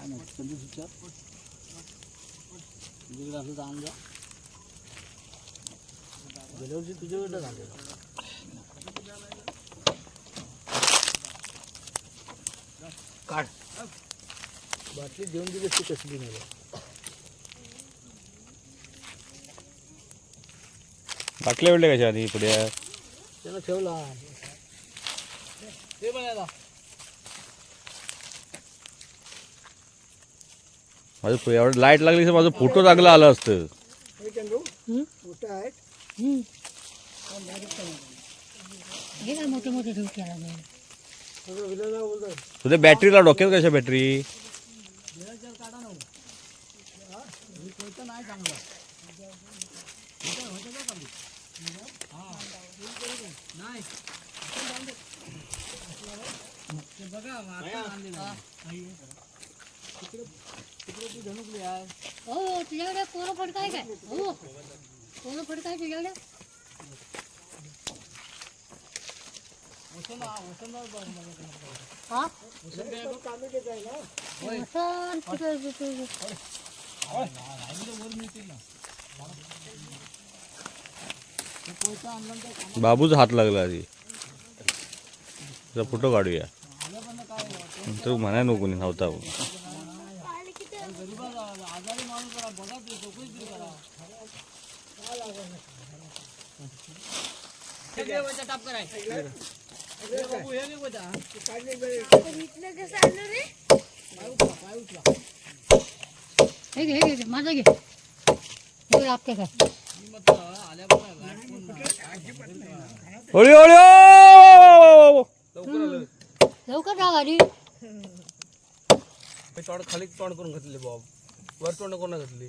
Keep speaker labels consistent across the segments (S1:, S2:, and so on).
S1: काय नाही. कधी विचार तुझ्याकडे असं जाऊन जा. गेल्या वर्षी तुझ्याकडे झालेलं काढ. बाटली देऊन दिली ती कसली नाही
S2: बाटल्या वेळले कशा आधी पुढे?
S1: त्याला ठेवला. ते बनायला
S2: माझं एवढं लाइट लागली तर माझं फोटो चांगलं आलं असतं.
S3: हे
S2: तुझ्या बॅटरीला डोक्यात कशा बॅटरी
S3: हो तुझ्याकडे कोरं फडकाय काय? हो. कोरं फडकाय तुझ्याकडे? हा? वसन कुठं कुठं-
S2: बाबूच हात लागला आधी. तुझा फोटो काढूया. तू म्हणाय नको कोणी नव्हता.
S3: हे घे हे! घे माझं घे हे
S2: ओळी ओ!
S3: लवकर जा गाडी.
S1: तोंड खाली तोंड करून घातले बॉब. वर तोंड करून घातली?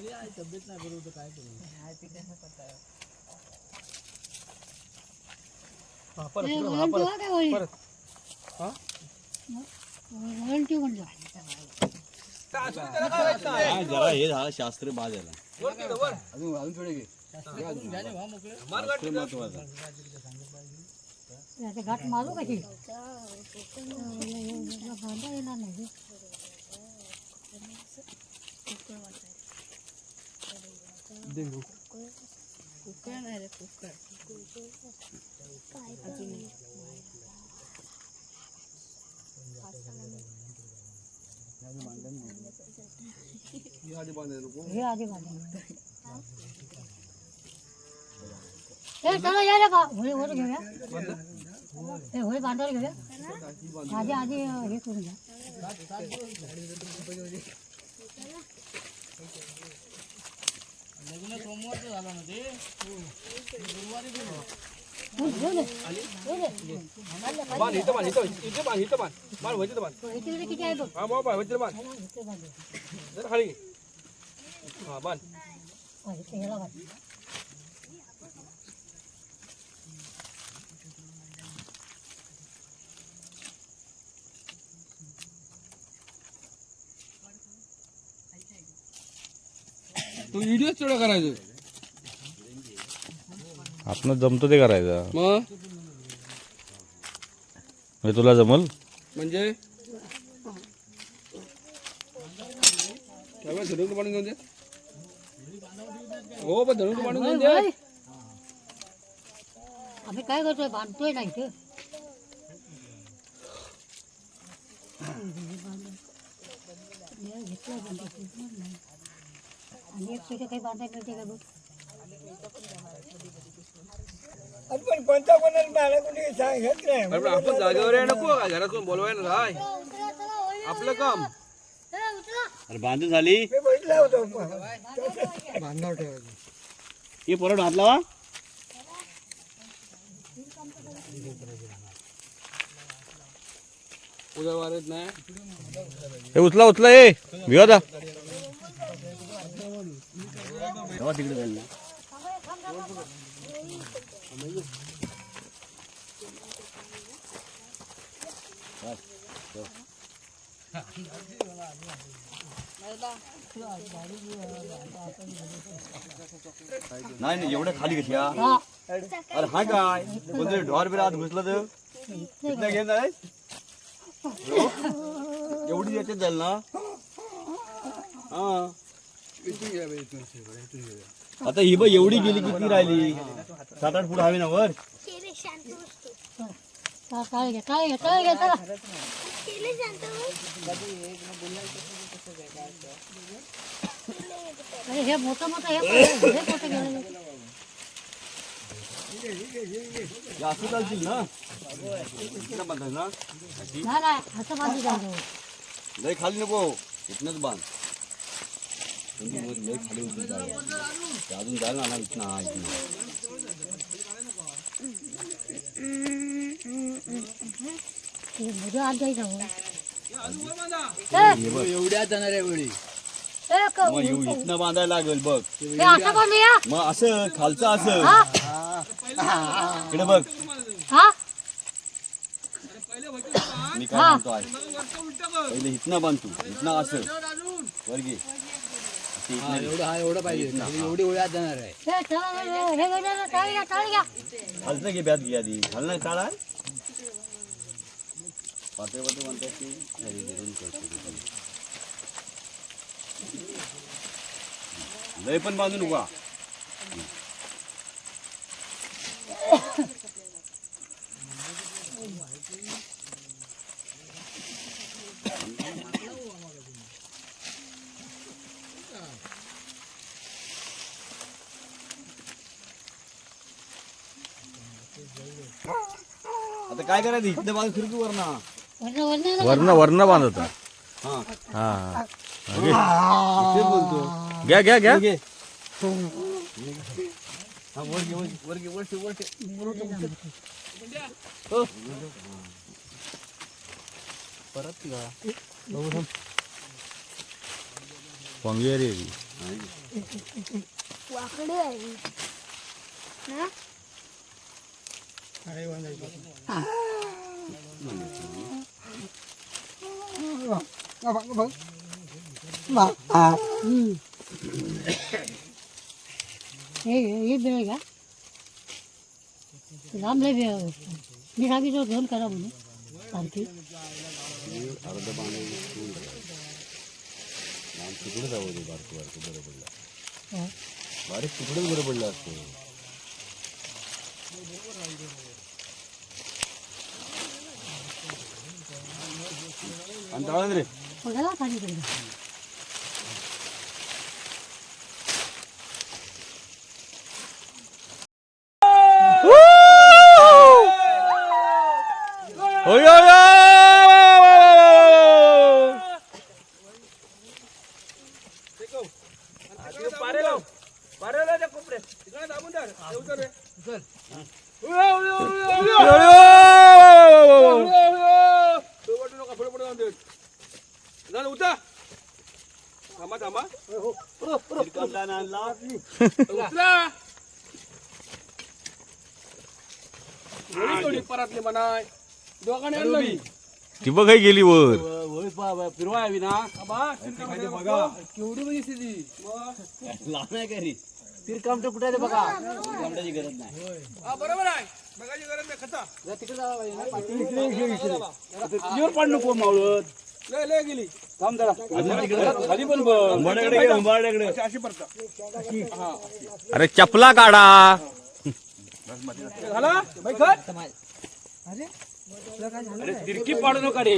S3: दिलं झालं मग हल्ला बारा वाजेला वाड्याच्या मागे टाकलं
S2: परत परत
S3: ते वळण ठेवा काय वळी वळण ठेवून जा.
S4: जरा हे झालं शास्त्र बाद झाला
S1: अजून अजून थोडे घे.
S3: महत्त्वाचा गाठ मारू कशी बांधा येणार नाही हे आधी बांधा चला या रे का होळी वर घेऊया हे होळी बांधायला घेऊया आधी आधी हे करून घ्या हो, घेऊ दे. घेऊ दे.
S1: बांध इथं बांध इथं इथे बांध इथं बांध बांध वरती बांध
S3: हो,
S1: हा बांध बांध
S3: हा, इथे बांधू.
S1: जरा खाली घे. हा बांध
S3: हा, इथे ह्याला बांधू.
S1: तू व्हिडिओ तेवढा करायचं.
S2: आपण जमतो ते करायचं.
S1: मग?
S2: म्हणजे तुला जमल?
S1: म्हणजे? त्यामुळे धनुक पाणी घेऊन दे. हो पण धनुक पाणी घेऊन दे.
S3: होय. आम्ही काय करतोय बांधतोय ना इथे. घेतलं आणि एक सुद्धा काही बांधायला मिळते का बघ
S1: अरे पण आपण जागेवर आहे नको काय घरातून बोलवायला राय. आपलं काम.
S4: अरे बांधून झाली? हे परत हात लावा.
S1: उद्या वारत नाही.
S2: हे उचला उचला ए. भिवा दा
S4: तेव्हा तिकडे जाईल ना नाही नाही एवढं खाली कशी हा?
S3: हा
S4: अरे हा काय कोणतरी ढोर बिर आत घुसलं तर कितना घेऊन जाय एवढी याच्यात जाईल ना हा
S1: इथून घ्या बे, इथून शिवरा, इथून घेऊया.
S4: आता ही बघ एवढी गेली किती राहिली? सात आठ फूट हवी ना वर.
S3: हा, टाळी घ्या टाळी घ्या टाळी घ्या चला. अरे हे मोठं मोठं हे हे मोठं गेलं
S4: हे असं चालतील ना? इथनं बांधायचं ना?
S3: नाही नाही असं बाजू जाऊ
S4: लय खाली नको इथनच बांध. खाली उतरून अजून जाईल ना ना हा
S3: जायचं हो.
S1: एवढ्या जाणार आहे वेळी
S4: मग इथनं बांधायला लागेल बघ मग असं खालचं असं
S3: हा
S4: इकडे बघ
S3: हा
S4: मी काय म्हणतो आहे पहिले इथनं बांधतो इथनं असं वर घे असं इथनं घे.
S1: एवढं हा एवढं पाहिजे एवढी आत जाणार आहे
S3: हे हे हे- हे हे- घ्या
S4: खालचं घे ब्यात आधी खालनं टाळा पातळ पातळ म्हणतात की खाली घेऊन करतो ते. लय पण बांधू नका काय करायचं? इथनं बाजू फिरतो वर ना
S3: वरनं वरनं नका.
S2: वर्ण वर्ण बांधता
S4: हा.
S2: हा.
S4: तेच बोलतो.
S2: घ्या घ्या घ्या.
S4: घे हा. वर घे वर घे, वर घे वर ठेव, वर ठेव. हो.
S2: पंगेरी. आहे.
S3: हे? हे लांब लय बिळ मी सांगितलं दोन करा म्हणून सारखी
S4: अर्ध पाणी ठेवून द्या. लांब तिकडे जाऊ दे बारकं बारकं बरं पडलं
S3: हा.
S4: बारीक तिकडेच बरं पडलं असतं आणि टाळा रे
S3: पडायला खाली पडलं
S2: ओय, ओय, ओय!
S1: पारे लाव पारे लाव त्या कोपऱ्यात तिकडे दाबून धर. हे उचल रे. उचल. उया, उया, उया, उया.
S2: ओय, ओय!
S1: उया, उया. पुढे पडू नका, पुढे पडू जाऊन दे. जा ना, उतर. थांबा थांबा
S4: तिरकमदान आणला
S1: उतरा वळी थोडी परातली म्हणाय दोघांनी आणलं मी
S2: ती बघ काही गेली वर.
S4: फिरवा यावी ना.
S1: बा, शिरकामाच्या बघा. केवढी म्हणजे स्थिती मग
S4: लांब आहे का रे तिरकामटे कुठे बघा. तिरकामट्याची गरज नाही.
S1: बरोबर आहे. बघायची गरज नाही खता
S4: जीवर पाड नको मावळत.
S1: लय लय गेली.
S4: थांब जरा. खाली पण
S1: अशी
S2: अरे चपला काढा.
S1: झाला?
S4: अरे तिरकी पाडू नका रे.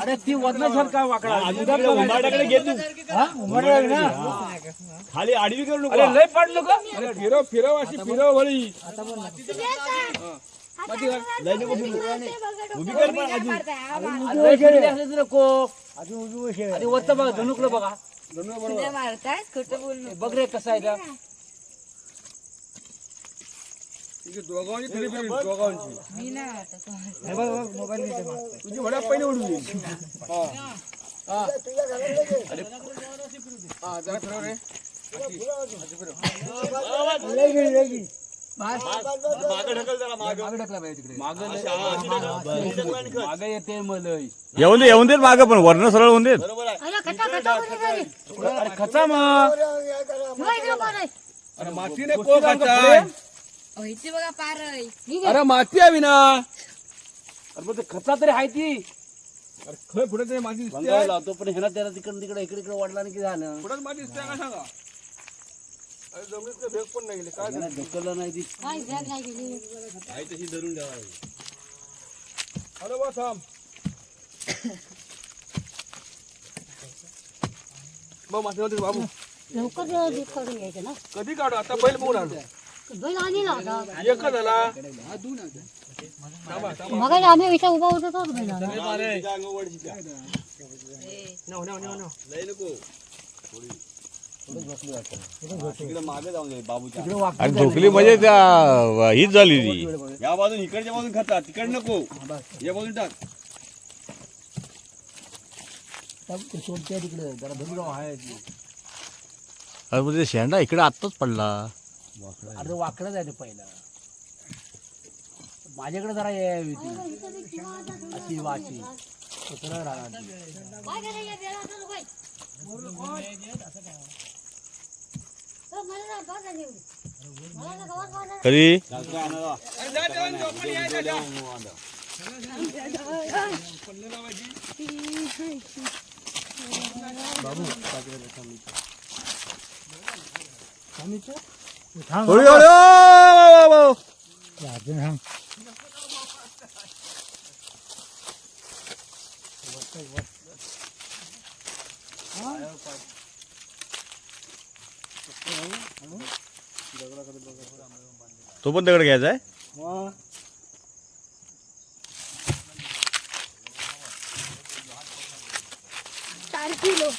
S4: अरे ती वजनासारखा वाकडा. उंबाड्याकडे घे तू. उंबाड्याकडे ना? खाली आडवी करू नको.
S1: लय पाड नको. अरे फिरव फिरव अशी फिरव वळी
S4: लय नको फिरू उभी कर पण अजून
S5: नको आणि वरचं बघा धनुकडं बघा
S6: मारताय खोटं बोल नको
S5: बघ रे कसं आहे का
S1: तुझी दोघांची तरी बी दोघांची तुझी वड्या पहिले उडून येईल हा. हा. अरे. हा, जरा फिरव रे.
S4: मागे येते मलई.
S2: येऊन दे येऊन देत मागं पण वर्ण सरळ होऊन देत
S3: अरे खटा खटा कोणी घरी
S1: अरे खचा मग.
S3: इकडे
S1: अरे मातीने को खाचाय
S6: इथे बघा पार. आहे
S3: ठीक आहे
S1: अरे माती आहे ना.
S5: अरे पण ते खचा तरी आहे ती.
S1: अरे खय पुढे तरी माती दिसते.
S4: बंगावर लावतो पण ह्याला त्याला तिकडे तिकडे इकडे इकडे वाढला नाही की झालं?
S1: पुढे माती दिसते का सांगा? जमिनीत भेग पण नाही गेली. काय
S4: ढकललं नाही ती.
S3: काय बॅग नाही गेली
S4: आहे तशी धरून ठेवायची
S1: अरे थांब. मग होती बाबू.
S3: लवकर दूध काढून घ्यायचं ना.
S1: कधी काढू? आता बैल बघून आणू
S3: बैल आणि
S1: एक झाला.
S3: मग आम्ही इथं उभा होतो तोच बैल आला.
S4: नको. तिकडे मागे जाऊन दे बाबूच्या.
S2: आणि झोकली म्हणजे त्या हीच झाली ती.
S4: या बाजून इकडच्या बाजून खाता तिकडे नको. या बाजून टाक.
S2: अरे म्हणजे शेंडा इकडे आत्ताच पडला.
S5: अरे वाकडं जायचं पहिलं. माझ्याकडे जरा ये अशी वाची सरळ राहणार
S3: काय करायचं या बेलाचं लोकांनी? हो, मला ना बाज आली एवढी. मला ना गावात बाज आली.
S2: कधी
S4: जातो आणायला.
S2: थोडी थोडी ओ, ओ, ओ, ओ. तो पण दगड घ्यायचा आहे.
S3: चार किलो.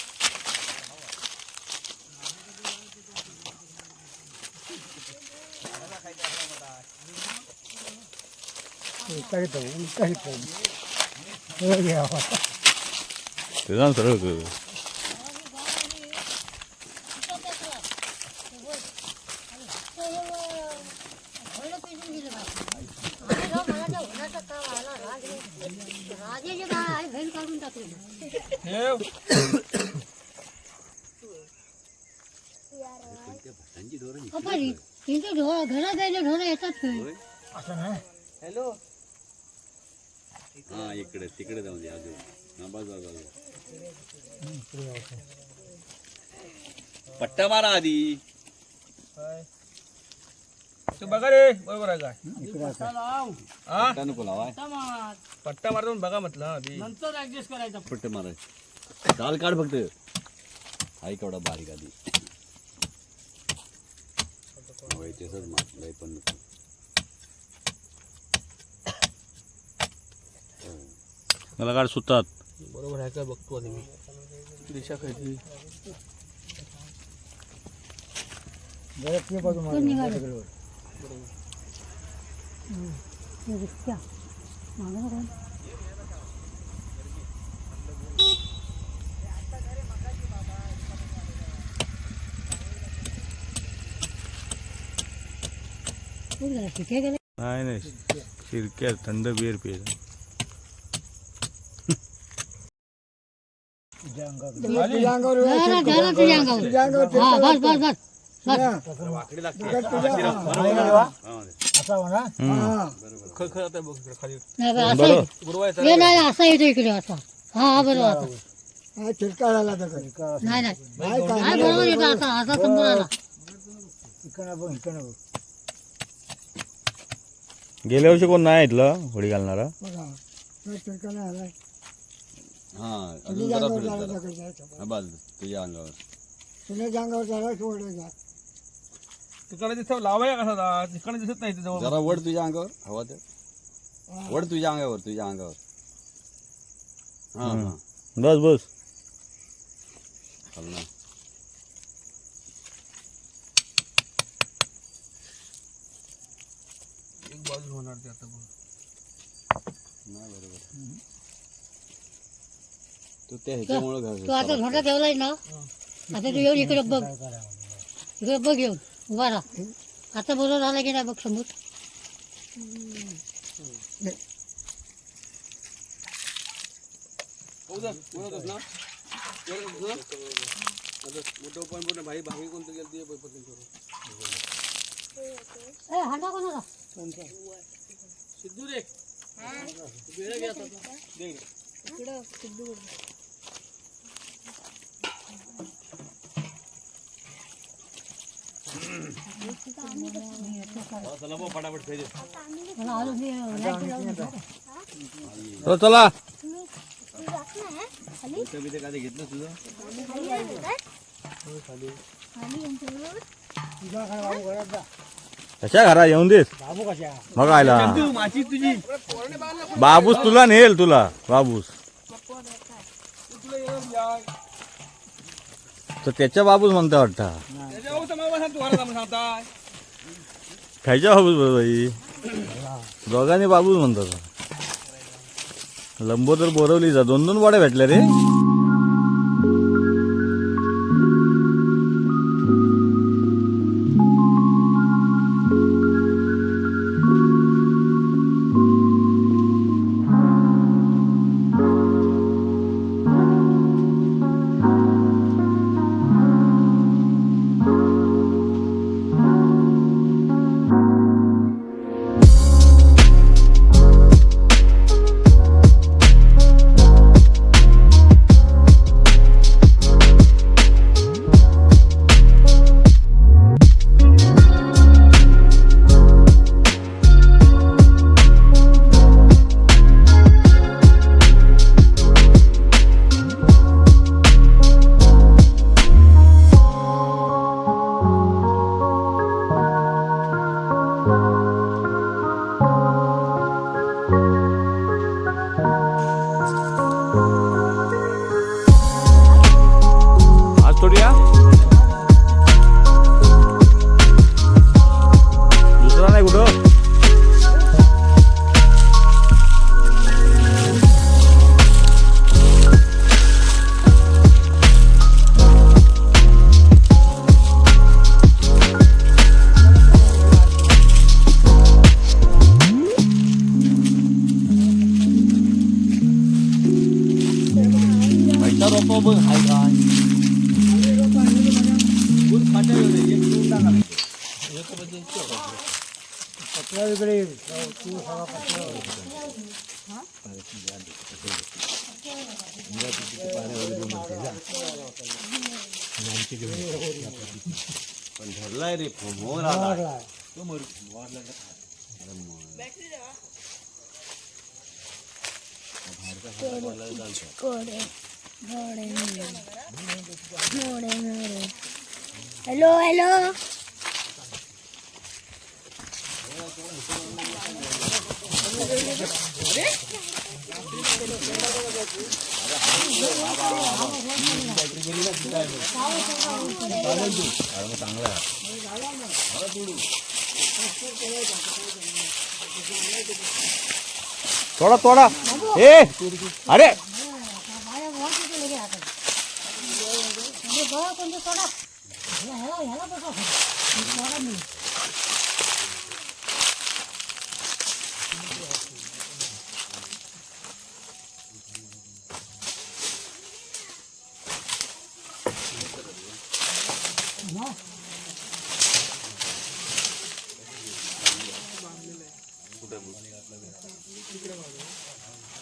S2: ते जाऊन सरळ.
S3: राजाचे बाळ आहे बैल काढून टाकले
S1: ठेव
S3: कपारी ढोरं येतात खेळ
S5: हॅलो.
S4: हा इकडे तिकडे जाऊन दे अजून. हा, बस बस पट्टा मारा आधी.
S1: तू बघा रे बरोबर आहे काय? हा?
S4: पट्टा नको लावाय
S1: पट्टा मारतो बघा म्हटलं हा, आधी.
S5: नंतर ऍडजस्ट करायचा.
S4: पट्टे माराय दाल काढ फक्त. हाय केवढा बारीक आधी. होय तसंच मार लय पण. नको
S2: मला गाड सुतात
S1: बरोबर आहे का? बघतो आधी मी. दिशा खायची.
S3: कोण निघाले हम्म. ते रिक्षा. मागं कोण? कोण गेला? तिथे गेला?
S2: नाही नाही. शिरक्या थंड बिअर.
S3: हा,
S1: बघ इकडे
S3: बा, असं येतं.
S1: गुरुवार
S3: हे. नाही असं येतो इकडे असा. हा हा बरोबर. आता. नाही नाही. नाही बरोबर येतो असा असा समोर आला.
S2: गेल्या वर्षी कोण नाही इथलं होडी घालणारा?
S4: हा अजून जरा फिरत जरा. हा, बस तुझ्या अंगावर.
S1: तिकडे दिसत लावाय कसा दा? तिकडे दिसत नाही जवळ.
S4: जरा वड तुझ्या अंगावर हवा ते. वड तुझ्या अंगावर तुझ्या अंगावर. हा हा.
S2: बस बस.
S4: चाल
S1: बाजू होणार ते आता बघ.
S4: नाही बरोबर. तो त्या ह्याच्यामुळे
S3: तू आता झोटा ठेवलाय ना? आता तू येऊन इकडे बघ. इकडे बघ येऊन. उभा राहा. आता बरोबर झाला की नाही बघ समोर?
S1: हो मोठं पण भाई भाई कोणतं गेलं ते
S3: हांडा कोणाला?
S1: सिद्धू रे वेळ घ्या आता. दे इकडे.
S3: मला आलो मी लाइट लावून येतो.
S2: चला चला
S4: काय घेतलं तुझं
S2: कशा घरा येऊन देस
S5: बाबू कशा
S2: मग आयला बाबूस तुला नेल तुला बाबूस. तर त्याच्या बाबूस म्हणता वाटता. खायच्या बाबूस बाई. दोघांनी बाबूस म्हणतात. लंबो तर बोरवली जा. दोन दोन वाड्या भेटल्या रे.
S4: धरलाय रे मोर आला
S5: लागलाय.
S3: हॅलो हॅलो
S2: थोड़ा थोड़ा ए अरे
S3: माझ्या वर तिथे लगे आता म्हणजे बघा कोणतं सोडा ह्याला ह्याला ह्याला बघा सोडा मी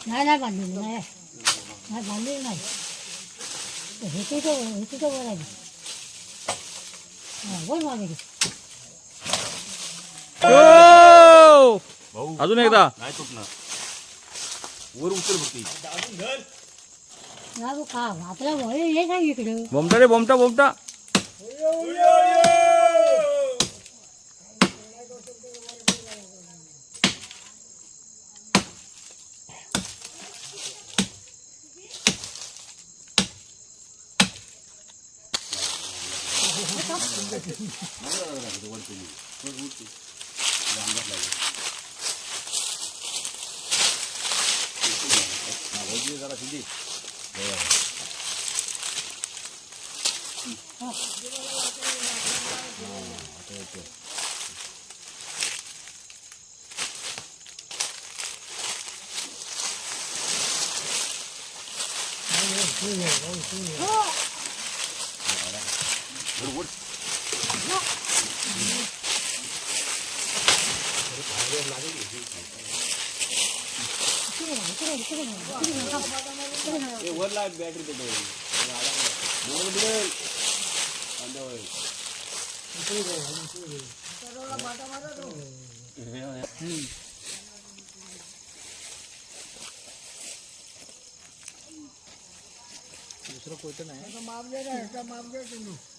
S3: नाही नाही बांधलेली नाही नाही बांधलेली नाही हे तिथं हे तिथं वर आहे हा, वर मागे घे.
S2: ओ! अजून एकदा
S4: नाही तुटणार वर उचल होती
S3: नाही बघ, का आपल्या वय हे सांग इकडं
S2: बोमटा रे बोमटा बोमटा
S4: वळती जरा सिधी हे वर लाग बॅटरी पेटवली मोबाईल बिडेल कांदा होईल अरे म्या आधी कशा पेटवा ह्या वळी उचलायची
S6: 어디에다가 준비? 네.
S3: 어. 이렇게. 아니, 아니,
S1: 아니, 아니. 어.
S4: इकडे कसं
S1: ए भाऊ बाजूला हो.
S5: होळी का कुठे तिकडे कोण सांगता आमच्याच होतं
S3: अरे, अरे, अरे, अरे.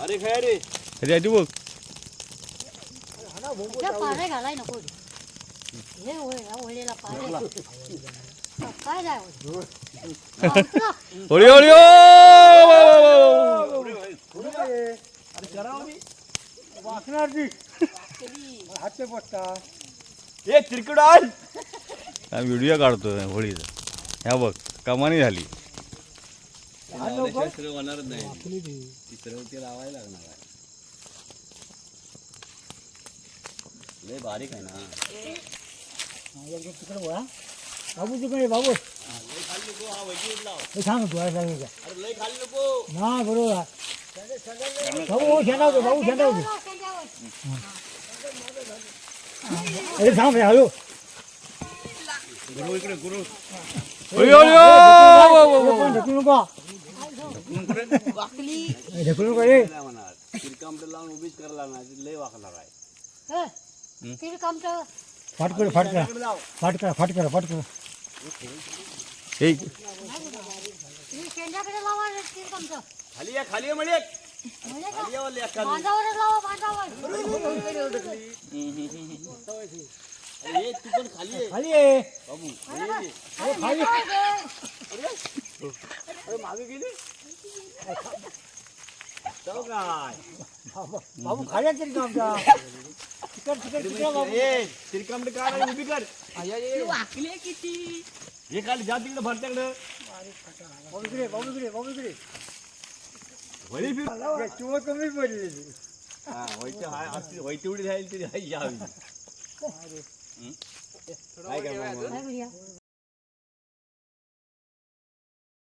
S4: अरे खाय रे
S2: अरे आधी बघ
S3: त्या पारे घालाय नको हे होय या होळीला पारे काय जाय होय? हा, उचला.
S2: होळी होळी ओ!
S5: वाचणार ती हातचे पट्टा
S4: ए तिरकड आण।
S2: हा व्हिडिओ काढतोय होळीचा. ह्या बघ कमानी झाली.
S4: लावल्याशिवाय सरळ होणारच नाही. ती सरळ ते लावायला लागणार आहे. लय बारीक आहे ना.
S5: तिकडे वळा बाबू तिकडे बाबू.
S4: लय खाली नको हा वैकी लाव
S5: हे सांग तू आहे सांग
S4: अरे लय खाली नको.
S5: ना बरोबर. आहे. भाऊ शेंडा होतो भाऊ शेंडा होतो
S3: हो, शेंड्यावर.
S5: अरे
S4: इकडे गुरु
S2: होळी!
S5: ढकलू नको ढकलू नको रे
S4: तिरकामटे लावून उभीच करायला ती लय वाकणार आहे
S3: हे,
S5: फाट कर फाट करा फाट करा फाट करा फाट करा
S2: हे
S3: तुम्ही शेंड्याकडे लावा काम तर.
S4: खाली या खाली या म्हणजे
S3: म्हणजे का?
S4: खाली या वाली अक्का.
S3: बांधावरच लावा बांधावर
S4: अरे ये तू पण खाली ये.
S5: खाली आहे
S4: बाबू
S3: अरे, बांधावर दे.
S4: अरे मागे गेली. जाऊ काय
S5: बाबू खाली आहे तरी आमचा तिकड तिकड तिकड बाबू.
S4: ए काढ आणि उभी कर.
S1: या, या, या.
S6: वाकली आहे किती
S4: हे खाली जा तिकडे भरत्याकडं
S5: बाबू इकडे बाबू इकडे बाबू इकडे
S4: वळी फिर
S5: किंवा कमी पडली
S4: हा व्हायची हाय असली व्हाय तेवढी राहील तरी